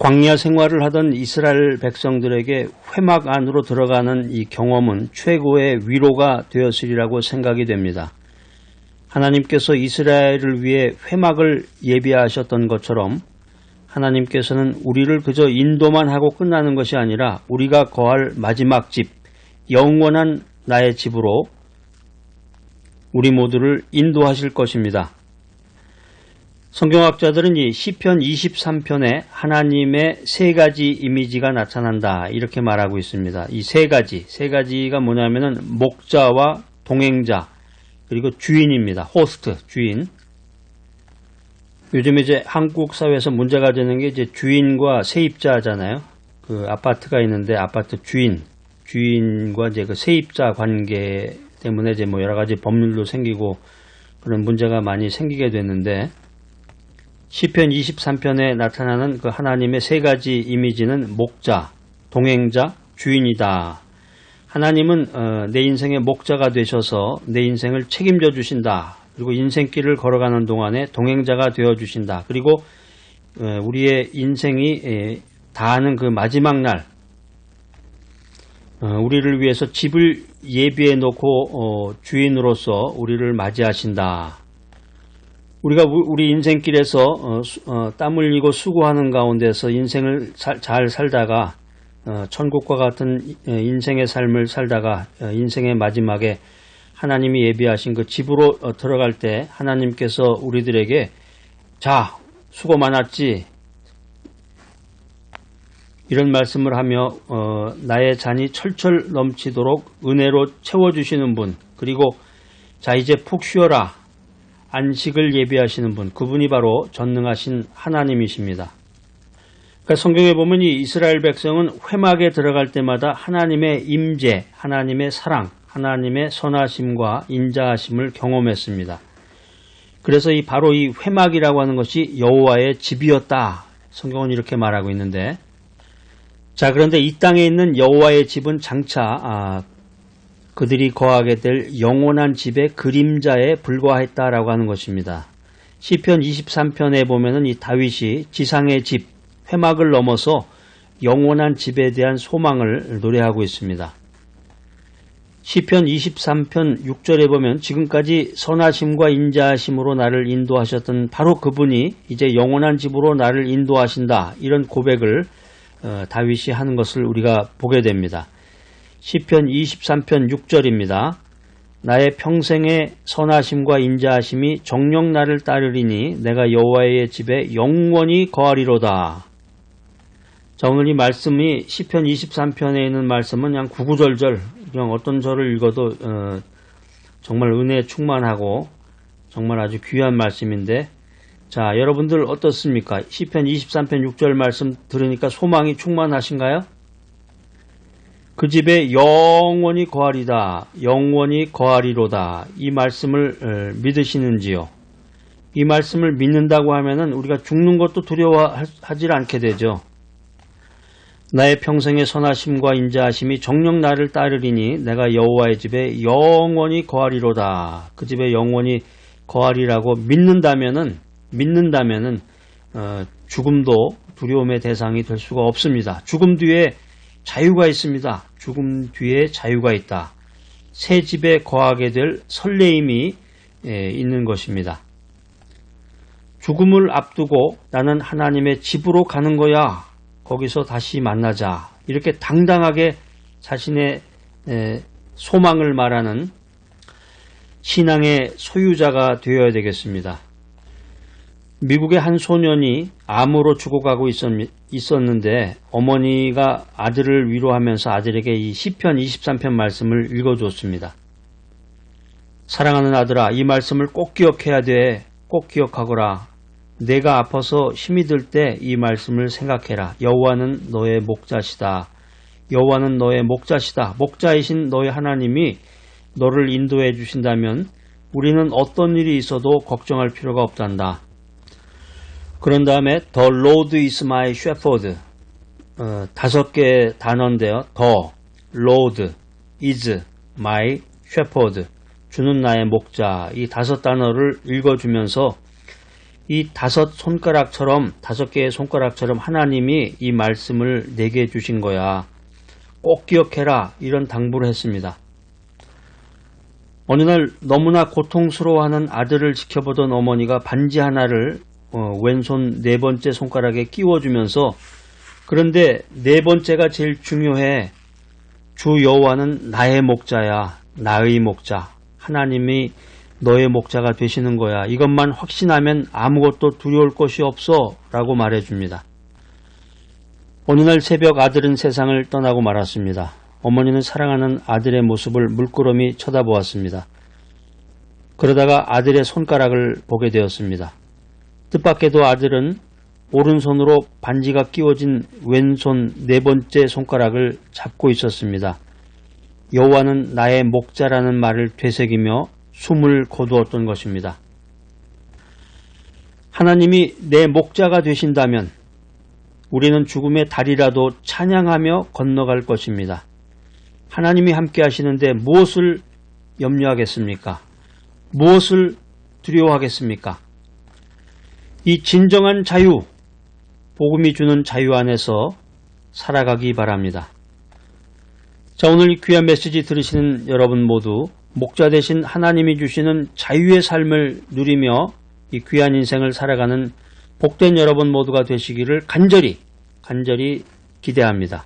광야 생활을 하던 이스라엘 백성들에게 회막 안으로 들어가는 이 경험은 최고의 위로가 되었으리라고 생각이 됩니다. 하나님께서 이스라엘을 위해 회막을 예비하셨던 것처럼 하나님께서는 우리를 그저 인도만 하고 끝나는 것이 아니라 우리가 거할 마지막 집, 영원한 나의 집으로 우리 모두를 인도하실 것입니다. 성경학자들은 이 시편 23편에 하나님의 세 가지 이미지가 나타난다 이렇게 말하고 있습니다. 이 세 가지, 세 가지가 뭐냐면은 목자와 동행자 그리고 주인입니다. 호스트, 주인. 요즘 이제 한국 사회에서 문제가 되는 게 이제 주인과 세입자잖아요. 그 아파트가 있는데 아파트 주인, 주인과 이제 그 세입자 관계 때문에 이제 뭐 여러 가지 법률도 생기고 그런 문제가 많이 생기게 됐는데 시편 23편에 나타나는 그 하나님의 세 가지 이미지는 목자, 동행자, 주인이다. 하나님은 어, 내 인생의 목자가 되셔서 내 인생을 책임져 주신다. 그리고 인생길을 걸어가는 동안에 동행자가 되어 주신다. 그리고 어, 우리의 인생이 다하는 그 마지막 날 어, 우리를 위해서 집을 예비해 놓고 주인으로서 우리를 맞이하신다. 우리가 우리 인생길에서 땀 흘리고 수고하는 가운데서 인생을 잘 살다가 어, 천국과 같은 어, 인생의 삶을 살다가 어, 인생의 마지막에 하나님이 예비하신 그 집으로 들어갈 때 하나님께서 우리들에게 자 수고 많았지. 이런 말씀을 하며 어, 나의 잔이 철철 넘치도록 은혜로 채워주시는 분 그리고 자 이제 푹 쉬어라 안식을 예비하시는 분 그분이 바로 전능하신 하나님이십니다. 그러니까 성경에 보면 이 이스라엘 백성은 회막에 들어갈 때마다 하나님의 임재, 하나님의 사랑, 하나님의 선하심과 인자하심을 경험했습니다. 그래서 이 바로 이 회막이라고 하는 것이 여호와의 집이었다. 성경은 이렇게 말하고 있는데 자 그런데 이 땅에 있는 여호와의 집은 장차 아, 그들이 거하게 될 영원한 집의 그림자에 불과했다라고 하는 것입니다. 시편 23편에 보면은 이 다윗이 지상의 집 회막을 넘어서 영원한 집에 대한 소망을 노래하고 있습니다. 시편 23편 6절에 보면 지금까지 선하심과 인자하심으로 나를 인도하셨던 바로 그분이 이제 영원한 집으로 나를 인도하신다 이런 고백을 어, 다윗이 하는 것을 우리가 보게 됩니다. 시편 23편 6절입니다. 나의 평생의 선하심과 인자하심이 정령 나를 따르리니 내가 여호와의 집에 영원히 거하리로다. 자, 오늘 이 말씀이 시편 23편에 있는 말씀은 그냥 구구절절 그냥 어떤 절을 읽어도 어, 정말 은혜 충만하고 정말 아주 귀한 말씀인데 자, 여러분들 어떻습니까? 시편 23편 6절 말씀 들으니까 소망이 충만하신가요? 그 집에 영원히 거하리다. 영원히 거하리로다. 이 말씀을 어, 믿으시는지요? 이 말씀을 믿는다고 하면은 우리가 죽는 것도 두려워하지 않게 되죠. 나의 평생의 선하심과 인자하심이 정령 나를 따르리니 내가 여호와의 집에 영원히 거하리로다. 그 집에 영원히 거하리라고 믿는다면은 믿는다면은 어, 죽음도 두려움의 대상이 될 수가 없습니다. 죽음 뒤에 자유가 있습니다. 죽음 뒤에 자유가 있다. 새 집에 거하게 될 설레임이 예, 있는 것입니다. 죽음을 앞두고 나는 하나님의 집으로 가는 거야. 거기서 다시 만나자. 이렇게 당당하게 자신의 소망을 말하는 신앙의 소유자가 되어야 되겠습니다. 미국의 한 소년이 암으로 죽어가고 있었는데 어머니가 아들을 위로하면서 아들에게 이 시편 23편 말씀을 읽어줬습니다. 사랑하는 아들아, 이 말씀을 꼭 기억해야 돼. 꼭 기억하거라. 내가 아파서 힘이 들 때 이 말씀을 생각해라. 여호와는 너의 목자시다. 여호와는 너의 목자시다. 목자이신 너의 하나님이 너를 인도해 주신다면 우리는 어떤 일이 있어도 걱정할 필요가 없단다. 그런 다음에 Lord is my shepherd 어, 다섯 개 단어인데요. The Lord is my shepherd 주는 나의 목자 이 다섯 단어를 읽어주면서 이 다섯 손가락처럼 다섯 개의 손가락처럼 하나님이 이 말씀을 내게 주신 거야. 꼭 기억해라 이런 당부를 했습니다. 어느 날 너무나 고통스러워하는 아들을 지켜보던 어머니가 반지 하나를 어, 왼손 네 번째 손가락에 끼워주면서 그런데 네 번째가 제일 중요해. 주 여호와는 나의 목자야. 나의 목자. 하나님이 너의 목자가 되시는 거야. 이것만 확신하면 아무것도 두려울 것이 없어. 라고 말해줍니다. 어느 날 새벽 아들은 세상을 떠나고 말았습니다. 어머니는 사랑하는 아들의 모습을 물끄러미 쳐다보았습니다. 그러다가 아들의 손가락을 보게 되었습니다. 뜻밖에도 아들은 오른손으로 반지가 끼워진 왼손 네 번째 손가락을 잡고 있었습니다. 여호와는 나의 목자라는 말을 되새기며 숨을 거두었던 것입니다. 하나님이 내 목자가 되신다면 우리는 죽음의 달이라도 찬양하며 건너갈 것입니다. 하나님이 함께 하시는데 무엇을 염려하겠습니까? 무엇을 두려워하겠습니까? 이 진정한 자유, 복음이 주는 자유 안에서 살아가기 바랍니다. 자, 오늘 이 귀한 메시지 들으시는 여러분 모두 목자 대신 하나님이 주시는 자유의 삶을 누리며 이 귀한 인생을 살아가는 복된 여러분 모두가 되시기를 간절히, 간절히 기대합니다.